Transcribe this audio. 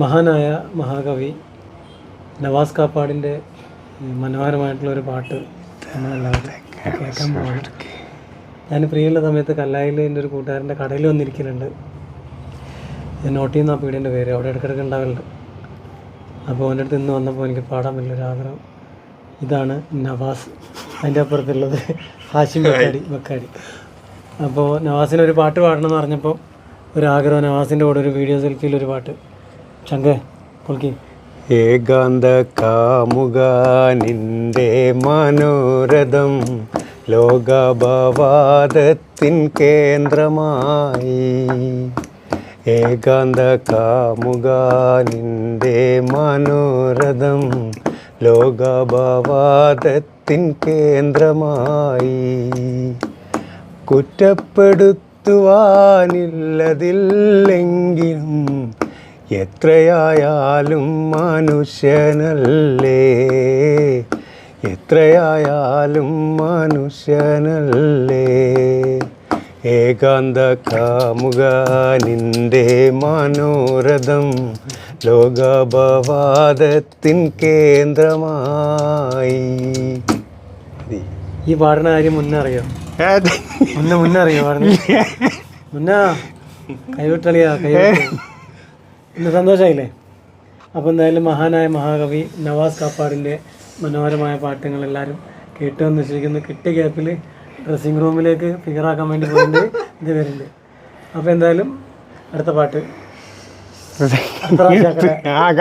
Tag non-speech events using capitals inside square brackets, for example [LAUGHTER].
മഹാനായ മഹാകവി നവാസ് കാപ്പാടിന്റെ മനോഹരമായിട്ടുള്ള ഒരു പാട്ട് നമ്മളെല്ലാവരും കേൾക്കാൻ പോവാണ് ഞാൻ പ്രിയുള്ള സമയത്ത് കല്ലായിൽ എന്റെ ഒരു കൂട്ടുകാരന്റെ കടയിൽ വന്നിരിക്കലുണ്ട് ഞാൻ നോട്ട് ചെയ്യുന്ന ആ പീടിയന്റെ പേര് അവിടെ ഇടയ്ക്കിടയ്ക്ക് ഉണ്ടാവലുണ്ട്. അപ്പോൾ അവന്റെ അടുത്ത് ഇന്ന് വന്നപ്പോൾ എനിക്ക് പാടാൻ വലിയൊരു ആഗ്രഹം. ഇതാണ് നവാസ്. അതിന്റെ അപ്പുറത്തുള്ളത് ഹാഷിം ബക്കാടി ബക്കാടി അപ്പോൾ നവാസിന് ഒരു പാട്ട് പാടണം എന്ന് പറഞ്ഞപ്പോൾ ഒരു ആഗ്രഹം നവാസിന്റെ കൂടെ ഒരു വീഡിയോ സെൽഫിയിൽ ഒരു പാട്ട്. ഏകാന്ത കാമുക നിന്റെ മനോരഥം ലോകഭവാദത്തിൻ കേന്ദ്രമായി. ഏകാന്ത കാമുക നിന്റെ മനോരഥം ലോകഭവാദത്തിൻ കേന്ദ്രമായി. കുറ്റപ്പെടുത്തുവാനില്ലതില്ലെങ്കിലും എത്രയായാലും മനുഷ്യനല്ലേ? എത്രയായാലും മനുഷ്യനല്ലേ? ഏകാന്ത കാമുക നിന്റെ മനോരഥം ലോകഭവാദത്തിൻ കേന്ദ്രമായി. ഈ പാടുന്ന കാര്യം മുന്നേ അറിയോ? മുന്നേ മുന്നേ അറിയോ പാടുന്ന മുന്നേ. കൈവിട്ടളിയാ കൈവിട്ട്. ഇന്ന് സന്തോഷമായില്ലേ അപ്പോൾ എന്തായാലും മഹാനായ മഹാകവി നവാസ് കാപ്പാടിന്റെ മനോഹരമായ പാട്ടുകൾ എല്ലാവരും കേട്ടു എന്ന് വെച്ചിരിക്കുന്നു കിട്ടിയ ഗ്യാപ്പിൽ ഡ്രസ്സിങ് റൂമിലേക്ക് ഫിഗറാക്കാൻ വേണ്ടി പോയിട്ട് ഇത് വരുന്നുണ്ട്. അപ്പോൾ എന്തായാലും അടുത്ത പാട്ട്. [LAUGHS] ആ.